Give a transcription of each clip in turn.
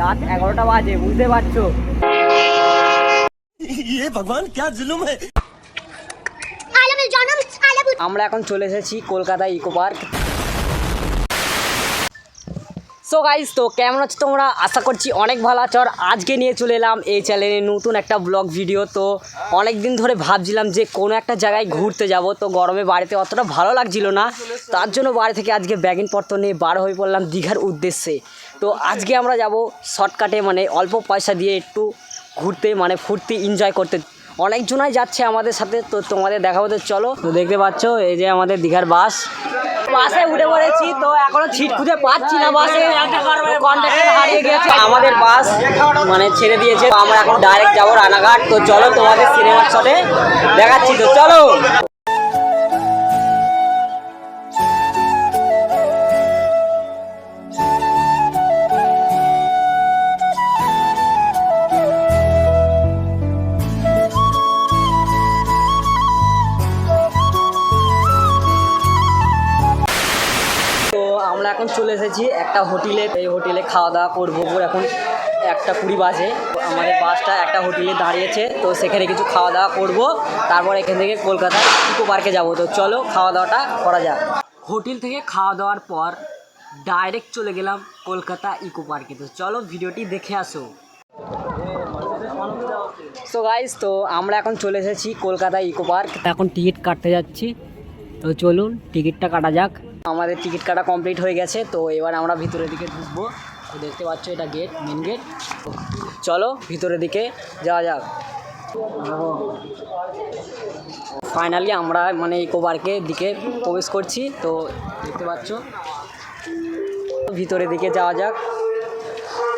রাত এগারোটা বাজে বুঝতে পারছ ভগবান ক্যা জুলুম আমরা এখন চলে এসেছি Kolkata eco park. So guys তো কেমন আছো তোমরা? আশা করছি অনেক ভালো আছো। আর আজকে নিয়ে চলে এলাম এই চ্যানেলে নতুন একটা ব্লগ ভিডিও তো অনেক দিন ধরে ভাবছিলাম যে কোনো একটা জায়গায় ঘুরতে যাব। তো গরমে বাড়িতে অতটা ভালো লাগছিল না। তার জন্য বাড়ি থেকে আজকে ব্যাগিনপত্র নিয়ে বার হয়ে পড়লাম দীঘার উদ্দেশ্যে। তো আজকে আমরা যাব শর্টকাটে মানে অল্প পয়সা দিয়ে একটু ঘুরতে মানে ফুর্তি এনজয় করতে। অনেকজনাই যাচ্ছে আমাদের সাথে, তো তোমাদের দেখাবো তো, চলো। তো দেখতে পাচ্ছ, এই যে আমাদের দীঘার বাস। বাসে উঠে পড়েছি, তো এখনও সিট খুঁজে পাচ্ছি না বাসে। হারিয়ে গেছে। আমাদের বাস মানে ছেড়ে দিয়েছে। আমরা এখন ডাইরেক্ট যাব রানাঘাট। তো চলো তোমাদের সিনেমার সাথে দেখাচ্ছি, তো চলো। চলে এসেছি, একটা হোটেলে। এই হোটেলে খাওয়া দাওয়া করব এখন একটা কুড়ি বাজে। আমাদের বাসটা একটা হোটেলে দাঁড়িয়েছে, তো সেখানে কিছু খাওয়া দাওয়া করব। তারপর এখান থেকে কলকাতা ইকো পার্কে যাব। তো চলো খাওয়া দাওয়াটা করা যাক। হোটেল থেকে খাওয়া দাওয়ার পর ডাইরেক্ট চলে গেলাম কলকাতা ইকো পার্কে। তো চলো ভিডিওটি দেখে আসো। সো গাইস তো আমরা এখন চলে এসেছি কলকাতা ইকো পার্ক। এখন টিকিট কাটতে যাচ্ছি। তো চলুন, টিকিটটা কাটা যাক। আমাদের টিকিট কাটা কমপ্লিট হয়ে গেছে, তো এবার আমরা ভিতরের দিকে ঢুকবো। তো দেখতে পাচ্ছ এটা গেট মেন গেট চলো ভিতরের দিকে যাওয়া যাক। ফাইনালি আমরা মানে ইকো পার্কের দিকে প্রবেশ করছি, তো দেখতে পাচ্ছ। ভিতরের দিকে যাওয়া যাক।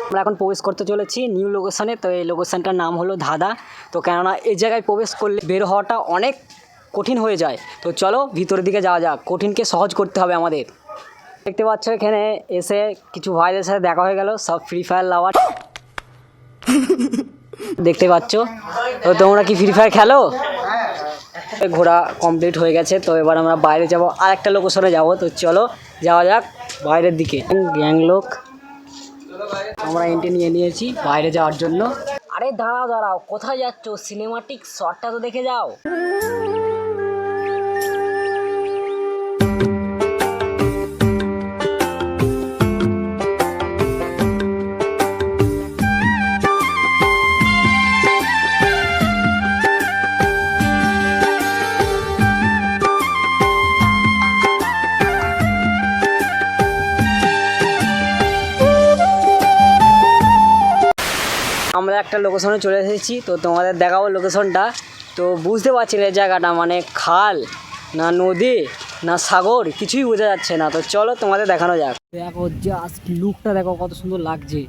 আমরা এখন প্রবেশ করতে চলেছি নিউ লোকেশনে তো এই লোকেশনটার নাম হলো ধাঁধা। তো কেননা এই জায়গায় প্রবেশ করলে বের হওয়াটা অনেক কঠিন হয়ে যায়। তো চলো ভিতরের দিকে যাওয়া যাক। কঠিনকে সহজ করতে হবে আমাদের। দেখতে পাচ্ছ এখানে এসে কিছু ভাইদের সাথে দেখা হয়ে গেল। সব ফ্রি ফায়ার লাভার দেখতে পাচ্ছ? তো তোমরা কি ফ্রি ফায়ার খেলো? ঘোরা কমপ্লিট হয়ে গেছে। তো এবার আমরা বাইরে যাব। আর একটা লোকেশনে যাব। তো চলো যাওয়া যাক বাইরের দিকে। গ্যাংলোক আমরা এন্ট্রি নিয়ে নিয়েছি বাইরে যাওয়ার জন্য। আরে দাঁড়াও দাঁড়াও। কোথায় যাচ্ছ? সিনেমাটিক শটটা তো দেখে যাও। আমরা একটা লোকেশনে চলে এসেছি তো তোমাদের দেখাবো লোকেশনটা তো বুঝতে পারছি না এই জায়গাটা মানে খাল না নদী না সাগর কিছুই বোঝা যাচ্ছে না। তো চলো তোমাদের দেখানো যাক। দেখো জাস্ট লুকটা দেখো কত সুন্দর লাগছে।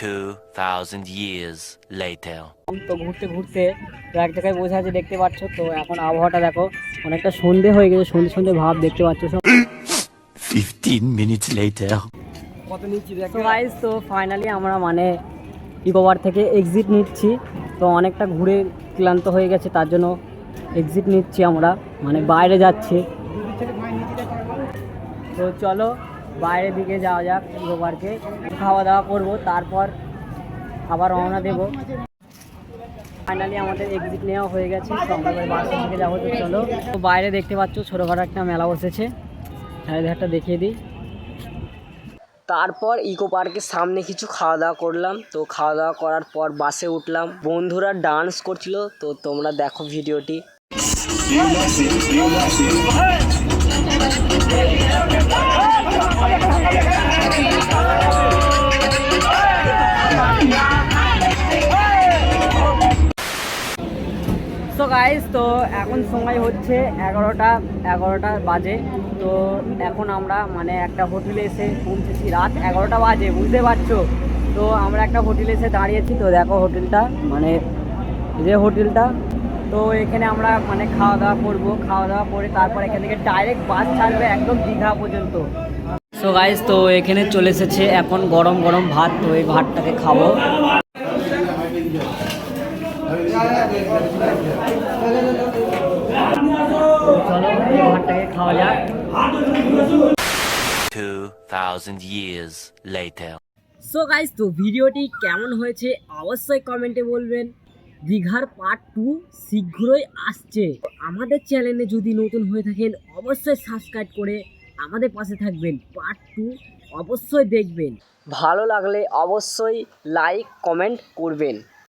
2,000 years later. তো ঘুরতে ঘুরতে তো এক জায়গায় বসে আছে দেখতে পাচ্ছ তো এখন আবহাওয়াটা দেখো অনেকটা সন্ধে হয়ে গেছে সন্ধে সন্ধে ভাব দেখতে পাচ্ছ সব। 15 minutes later. তো তো ফাইনালি আমরা মানে ইকোবার থেকে এক্সিট নিচ্ছি। তো অনেকটা ঘুরে ক্লান্ত হয়ে গেছে, তার জন্য এক্সিট নিচ্ছি আমরা। মানে বাইরে যাচ্ছি। তো চলো, বাইরের দিকে যাওয়া যাক ইকোপার্কে খাওয়া দাওয়া করব, তারপর আবার রওনা দেব। ফাইনালি আমাদের এক্সিট নেওয়া হয়ে গেছে, তো আমরা এবার বাস থেকে যাব। তো চলো, তো বাইরে দেখতে পাচ্ছ, ছোটোখাটো একটা মেলা বসেছে। চারিধারটা দেখিয়ে দিই। তারপর ইকো পার্কের সামনে কিছু খাওয়া দাওয়া করলাম। তো খাওয়া দাওয়া করার পর বাসে উঠলাম। বন্ধুরা ডান্স করছিল, তো তোমরা দেখো ভিডিওটি। তো গাইস তো এখন সময় হচ্ছে এগারোটা এগারোটা বাজে। তো এখন আমরা মানে একটা হোটেলে এসে পৌঁছেছি। রাত এগারোটা বাজে, বুঝতে পারছ? তো আমরা একটা হোটেলে এসে দাঁড়িয়েছি। তো দেখো হোটেলটা মানে যে হোটেলটা তো এখানে আমরা মানে খাওয়া দাওয়া করব। খাওয়া দাওয়া করে তারপর এখান থেকে ডাইরেক্ট বাস ছাড়বে একদম দীঘা পর্যন্ত। সো গাইস তো এখানে চলে এসেছে এখন গরম গরম ভাত। তো এই ভাতটাকে খাব চলো এই ভাতটাকে খাওয়া যাক thousand years later. So guys তো ভিডিওটি কেমন হয়েছে অবশ্যই কমেন্টে বলবেন। দীঘার পার্ট টু শীঘ্রই আসছে। আমাদের চ্যানেলে যদি নতুন হয়ে থাকেন, অবশ্যই সাবস্ক্রাইব করে আমাদের পাশে থাকবেন। পার্ট টু অবশ্যই দেখবেন। ভালো লাগলে অবশ্যই লাইক কমেন্ট করবেন।